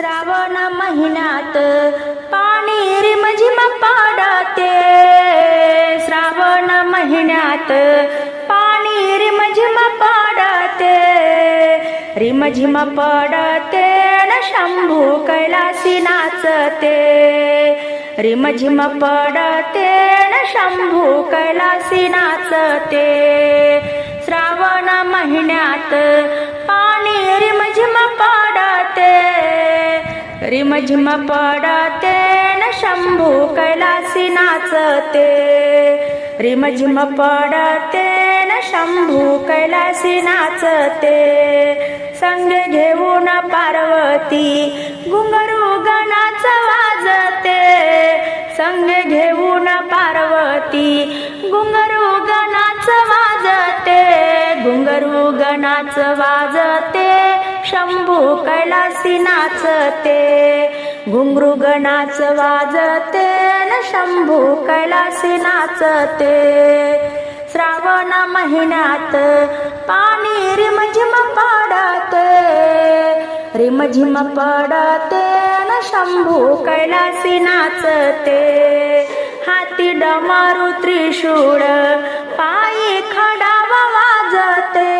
श्रावण महिन्यात पाणी रिमझिम पाडते. श्रावण महिन्यात पाणी रिमझिम पाडते. रिमझिम पडते न शंभू कैलासी नाचते. रिमझिम पडते न शंभू कैलासी नाचते. श्रावण महिन्यात रिमझिम पडते न शंभू कैलासी नाचते. रिमझिम पडते न शंभू कैलासी नाचते. संग घेऊन पार्वती घुंगरू गणाच वाजते. संग घेऊन पार्वती घुंगरू गणाच वाजते. घुंगरू गणाच वाजते. कैलासी नाचते घुंगरू गणाच वाजते न शंभू कैलासी नाचते. श्रावण महिन्यात पाणी रिमझिम पडते रिमझिम पडते न शंभू कैलासी नाचते. हाती डमारू त्रिशूळ पायी खडाव वाजते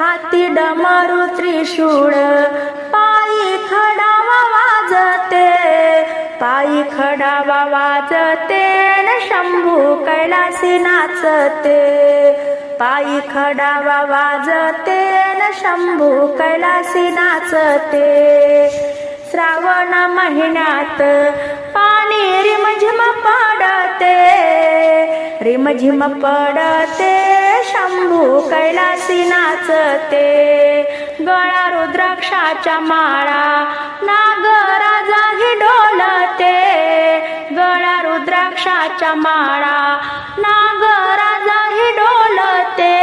हाती डमारू त्रिशूळ पायी खडावा वाजते पायी खडावा वाजते न शंभू कैलासी नाचते. पायी खडावा वाजते न शंभू कैलासी नाचते. श्रावण महिन्यात पाणी रिमझिम पडते रिमझिम पडते शंभू कैलासी नाचते. गळा रुद्राक्षाच्या माळा. नागराजाही डोलते. गळा रुद्राक्षाच्या माळा. नागराजाही डोलते.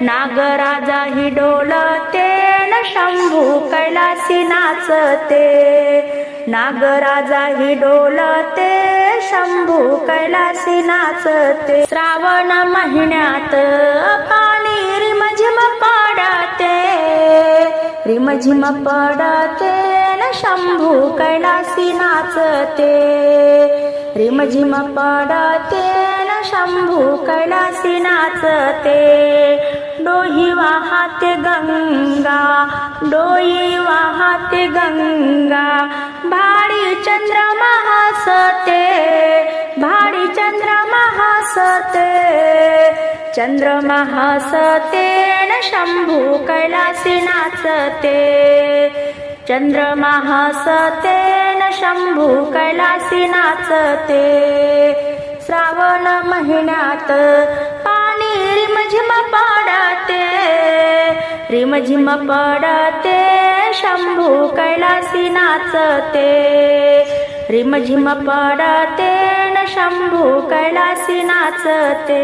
नागराजाही डोलते न शंभू कैलासी नाचते. नागराजाही डोलते शंभू कैलासी नाचते. श्रावण महिन्यात रिमझिम पडते न शंभू कैलासी नाचते। रिमझिम पडते न शंभू कैलासी नाचते। डोही वाहते गंगा डोई वाहते गंगा। भाडी चंद्रमा हसते भाडी चंद्रमा हसते। चंद्रमा हसते न शंभू कैलासी नाचते चंद्रमा हसते न शंभू कैलासी नाचते श्रावण महिन्यात पाणी रिमझिम पडते रिमझिम पडते शंभू कैलासी नाचते रिमझिम पडते न शंभू कैलासी नाचते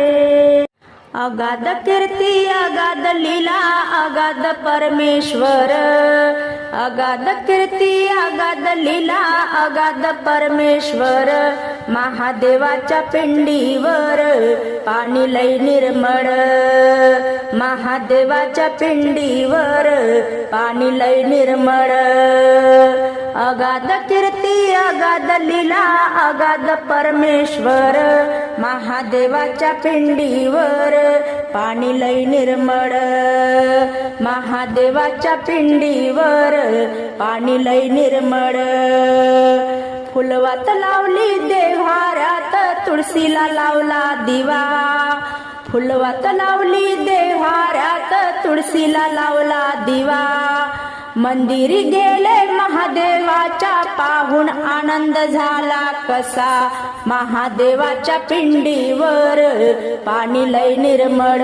अगाध कीर्ती अगाध लीला अगाध परमेश्वर. अगाध कीर्ती अगाध लीला अगाध परमेश्वर. महादेवाच्या पिंडीवर पाणी लय निर्मळ. महादेवाच्या पिंडीवर पाणी लय निर्मळ. अगाध कीर्ती अगाध लीला अगाध परमेश्वर. महादेवाच्या पिंडीवर पाणी लय निर्मळ. महादेवाच्या पिंडीवर पाणी लय निर्मळ. फुलवात लावली देव्हाऱ्यात तुळशीला लावला दिवा. फुलवात लावली देव्हाऱ्यात तुळशीला लावला दिवा. मंदिरी गेले महादेवाच्या पाहून आनंद झाला कसा? महादेवाच्या पिंडीवर पाणी लय निर्मळ.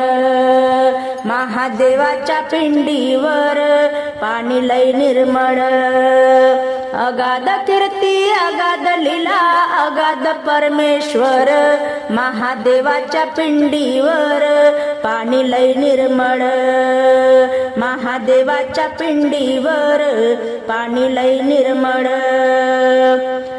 महादेवाच्या पिंडीवर पाणी लय निर्मळ. अगाध कीर्ती अगाध लिला अगाध परमेश्वर महादेवाच्या पिंडीवर पाणी लय निर्मळ. महादेवाच्या पिंडीवर पाणी लय निर्मळ.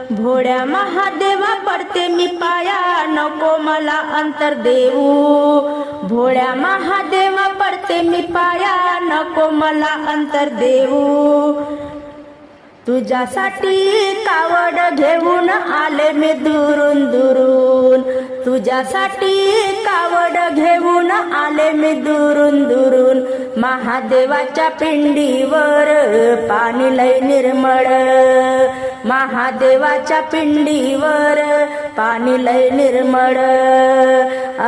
भोड्या महादेवा पडते मी पाया नको मला अंतर देऊ. भोळ्या महादेवा पडते मी पाया नको मला अंतर देऊ. तुझ्यासाठी कावड घेऊन आले मी दुरून दुरून. तुझ्यासाठी कावड घेऊन आले मी दुरून दुरून. महादेवाच्या पिंडीवर पाणी लय निर्मळ. महादेवाच्या पिंडीवर पाणी लय निर्मळ.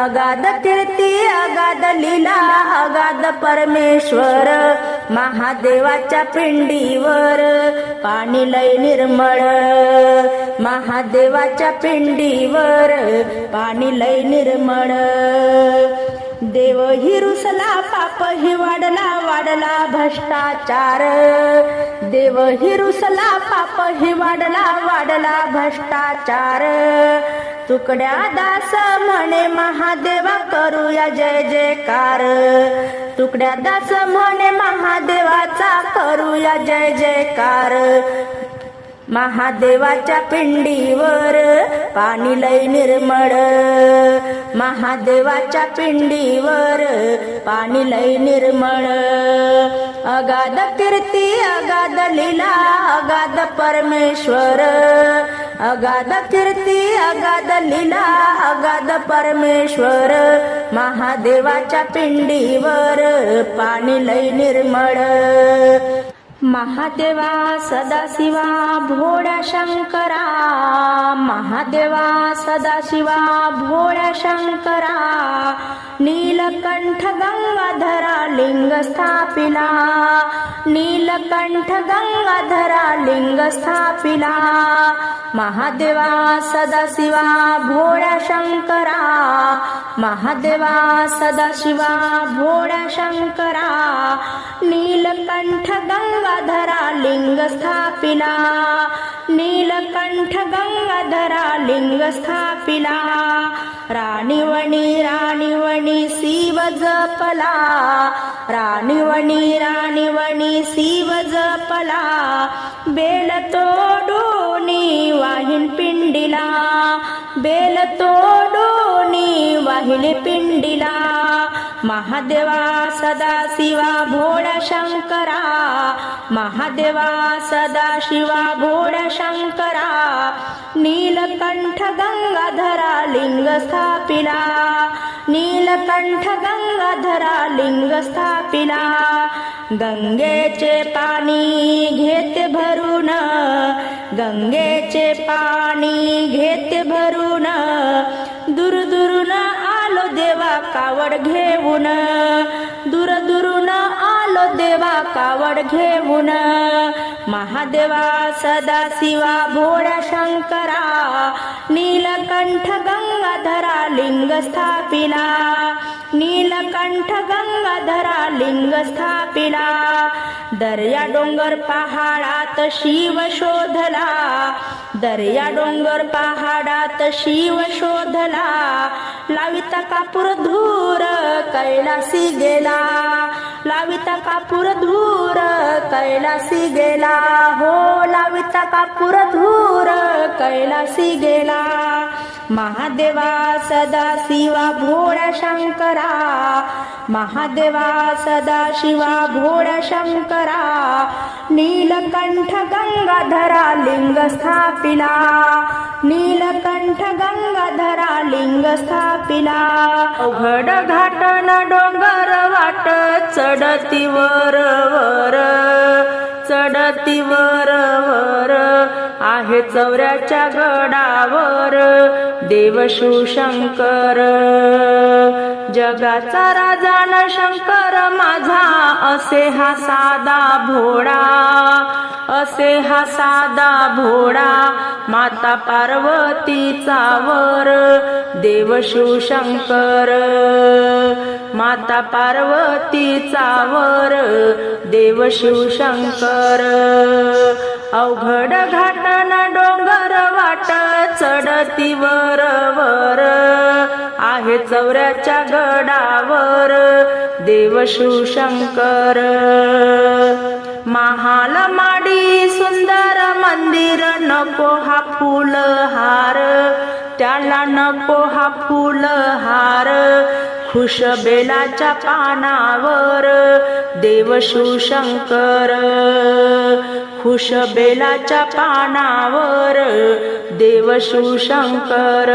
अगाध कीर्ती अगाध लीला अगाध परमेश्वर. महादेवाच्या पिंडीवर पाणी लय निर्मळ. महादेवाच्या पिंडीवर पाणी लय निर्मळ. देव ही रुसला पाप ही वाढला वाढला भ्रष्टाचार. देव ही रुसला पाप ही वाढला वाढला भ्रष्टाचार. तुकड्या दास म्हणे महादेवा करूया जय जयकार. तुकड्या दास म्हणे महादेवाचा करूया जय जयकार. महादेवाच्या पिंडीवर पाणी लय निर्मळ. महादेवाच्या पिंडीवर पाणी लय निर्मळ. अगाध कीर्ती अगाध लीला अगाध परमेश्वर. अगाध कीर्ती अगाध लीला अगाध परमेश्वर. महादेवाच्या पिंडीवर पाणी लय निर्मळ. महादेवा सदाशिवा भोळशङ्करा महादेवा सदाशिवा भोळशङ्करा नीलकण्ठ गङ्गाधरा लिङ्गस्थापि नीलकण्ठ गङ्गाधरा लिङ्गस्थापि महादेवा सदाशिवा भोळशङ्करा महादेवा सदाशिवा भोळ्या शंकरा नीलकंठ गंगाधरा लिंग स्थापिला. नीलकंठ गंगाधरा लिंग स्थापिला. राणीवणी राणीवणी शिव जपला. राणीवणी राणीवणी शिव जपला. बेल तोडू वाहिन पिंडीला बेल तोडूनी वाहिली पिंडीला महादेवा सदाशिवा भोळा शंकरा महादेवा सदाशिवा भोळा शंकरा नीलकंठ गंगाधरा लिंग स्थापिला नीलकंठ गंगाधरा लिंग स्थापिला गंगेचे पाणी घेत भरून गंगेचे पाणी घेत भरून दूर दुरून आलो देवा कावड घेऊन दूर दुरून आलो देवा कावड घेऊन. महादेवा सदाशिवा भोळा शंकरा नीलकंठ गंगाधरा लिंग स्थापिला. नीलकंठ गंगाधरा लिंग स्थापिला दर्या डोंगर पहाडात शिव शोधला दर्या डोंगर पहाडात शिव शोधला लाविता कापूर धूर कैलासी गेला लाविता कापूर धूर कैलासी गेला हो लाविता कापूर धूर कैलासी गेला. महादेवा सदा शिवा भोळा शंकरा. महादेवा सदा शिवा भोळा शंकरा. नीलकंठ गंगाधरा लिंग स्थापिला. नीलकंठ गंगाधरा लिंग स्थापिला. अवघड घाटन डोंगर वाट चढती वर वर. चढती वर वर आहे चौऱ्याच्या गडावर. देव शंकर जगाचा राजा न शंकर माझा असे हा साधा भोळा असे हा साधा भोळा माता पार्वतीचा वर देव शिवशंकर. माता पार्वतीचा वर देव शिवशंकर. अवघड घाटन डोंगर वाट चढती वर वर. चौऱ्याच्या गडावर देव शंकर महाल माडी सुंदर मंदिर नको हा फुल हार. त्याला नको हा फुल हार. खुश बेलाच्या पानावर देव शंकर खुश बेलाच्या पानावर देव शंकर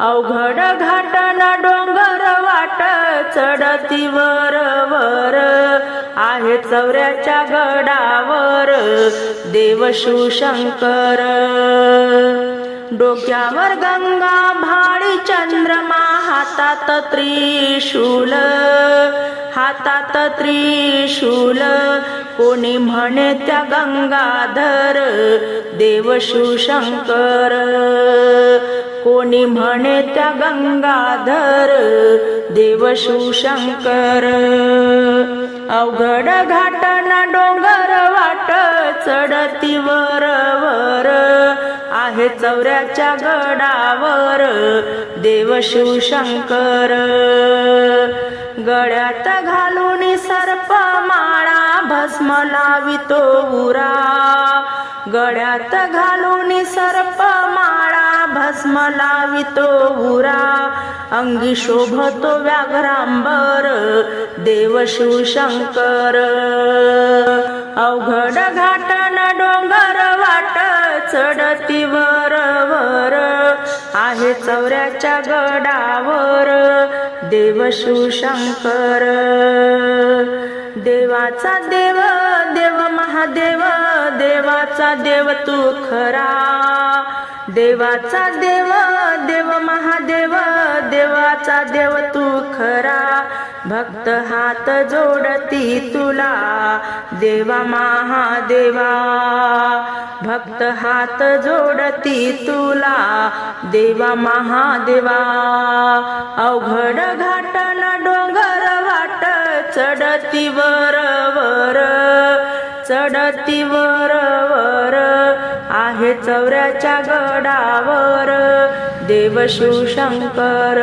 अवघड घाटाना डोंगर वाट चढती वर. वर आहे चौऱ्याच्या गडावर देव शिवशंकर डोक्यावर गंगा भाळी चंद्रमा हातात त्रिशूल. हातात त्रिशूल. कोणी म्हणे त्या गंगाधर देव शिवशंकर कोणी म्हणे त्या गंगाधर देव शिवशंकर अवघड घाटन डोंगर वाट चढती वर वर आहे चौऱ्याच्या गडावर देव शिवशंकर गळ्यात घालून सर्प माळा भस्म लावितो उरा. गळ्यात घालून सर्प माळा भस्म लावितो उरा. अंगी शोभतो व्याघ्रांबर. देव शिवशंकर अवघड घाटन डोंगर वाट चढती वर वर. आहे चौऱ्याच्या गडावर. देव शिवशंकर देवाचा देव देव महादेव. देवाचा देव तू खरा. देवाचा देव देव महादेव देवाचा देव तू खरा. भक्त हात जोडती तुला देवा महादेवा. भक्त हात जोडती तुला देवा महादेवा. अवघड घाटन डोंगर वाट चढती वर वर. चढती वर वर. आहे चौऱ्याच्या गडावर. देव शिवशंकर.